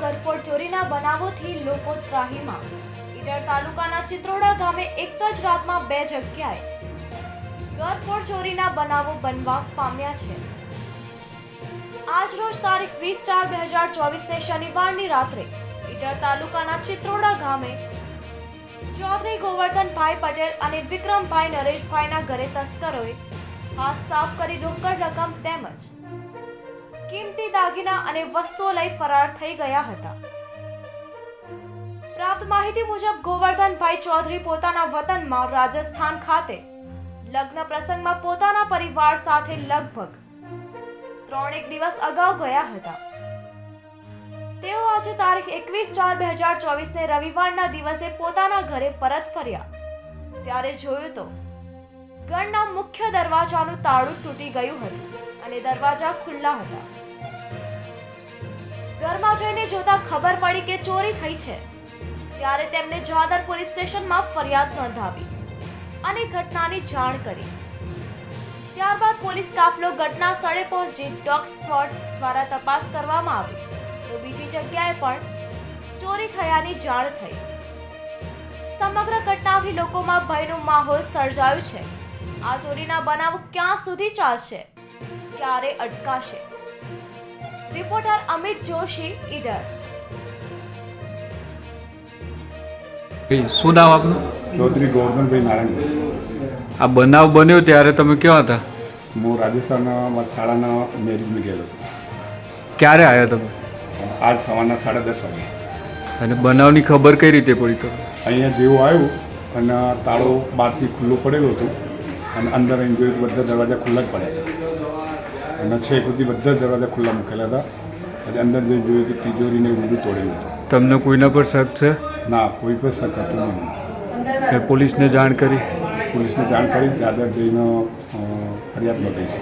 ગરફોડ ચોરીના બનાવોથી લોકો ત્રાહીમાં. ઈડર તાલુકાના ચિત્રોડા ગામે એક જ રાતમાં બે જગ્યાએ ગરફોડ ચોરીના બનાવો બનવા પામ્યા છે. આજ રોજ તારીખ વીસ ચાર બે હજાર ચોવીસને શનિવારની રાત્રે ઈડર તાલુકાના ચિત્રોડા ગામે ચૌધરી ગોવર્ધનભાઈ પટેલ અને વિક્રમભાઈ નરેશભાઈના ઘરે તસ્કરોએ હાથ સાફ કરી રોકડ રકમ તેમજ કિંમતી દાગીના અને વસ્તુઓ લઈ ફરાર થઈ ગયા હતા. પ્રાપ્ત માહિતી મુજબ ગોવર્ધનભાઈ ચૌધરી પોતાના વતનમાં રાજસ્થાન ખાતે લગ્ન પ્રસંગમાં પોતાના પરિવાર સાથે લગભગ ત્રણેક દિવસ અગાઉ ગયા હતા. તેઓ આજે તારીખ એકવીસ ચાર બે હજાર ચોવીસને રવિવારના દિવસે પોતાના ઘરે પરત ફર્યા. ત્યારે જોયું તો ઘરના મુખ્ય દરવાજાનું તાળું તૂટી ગયું હતું અને દરવાજા ખુલ્લા હતા. ઘરમાં જઈને જોતા ખબર પડી કે ચોરી થઈ છે. ત્યારે તેમણે જાદર પોલીસ સ્ટેશનમાં ફરિયાદ નોંધાવી અને ઘટનાની જાણ કરી. ત્યારબાદ પોલીસ કાફલો ઘટના સ્થળે પહોંચી ડોગ સ્પોટ દ્વારા તપાસ કરવામાં આવી. તો બીજી જગ્યાએ પણ ચોરી થયાની જાણ થઈ. સમગ્ર ઘટનાથી લોકોમાં ભયનો માહોલ સર્જાયો છે. આ ચોરીના બનાવ ક્યાં સુધી ચાલશે? ક્યારે અટકાશે? રિપોર્ટર અમિત જોશી ઈડર. શું નામ આપનું? ચૌધરી ગોવર્ધનભાઈ નારાયણભાઈ આ બનાવ બન્યો ત્યારે તમે ક્યાં હતા? હું રાજસ્થાનના શાળાના મેરેજમાં ગયેલો ક્યારે આવ્યા તમે? આજ સવારના સાડા દસ વાગે. અને બનાવની ખબર કઈ રીતે પડી તો અહીંયા જેવું આવ્યું અને તાળો બહારથી ખુલ્લો પડેલો હતો અને અંદર એન્જોય બધા દરવાજા ખુલ્લા જ પડ્યા હતા. અને છે સુધી બધા દરવાજા ખુલ્લા મૂકેલા હતા. પછી અંદર જે જોયું તો તિજોરીને એવું બધું તોડેલું હતું. તમને કોઈના પર શક છે? ના કોઈ પણ શક હતો નહીં. પોલીસને જાણ કરી? પોલીસને જાણ કરી દાદર જઈને ફરિયાદ નોંધાઈ છે.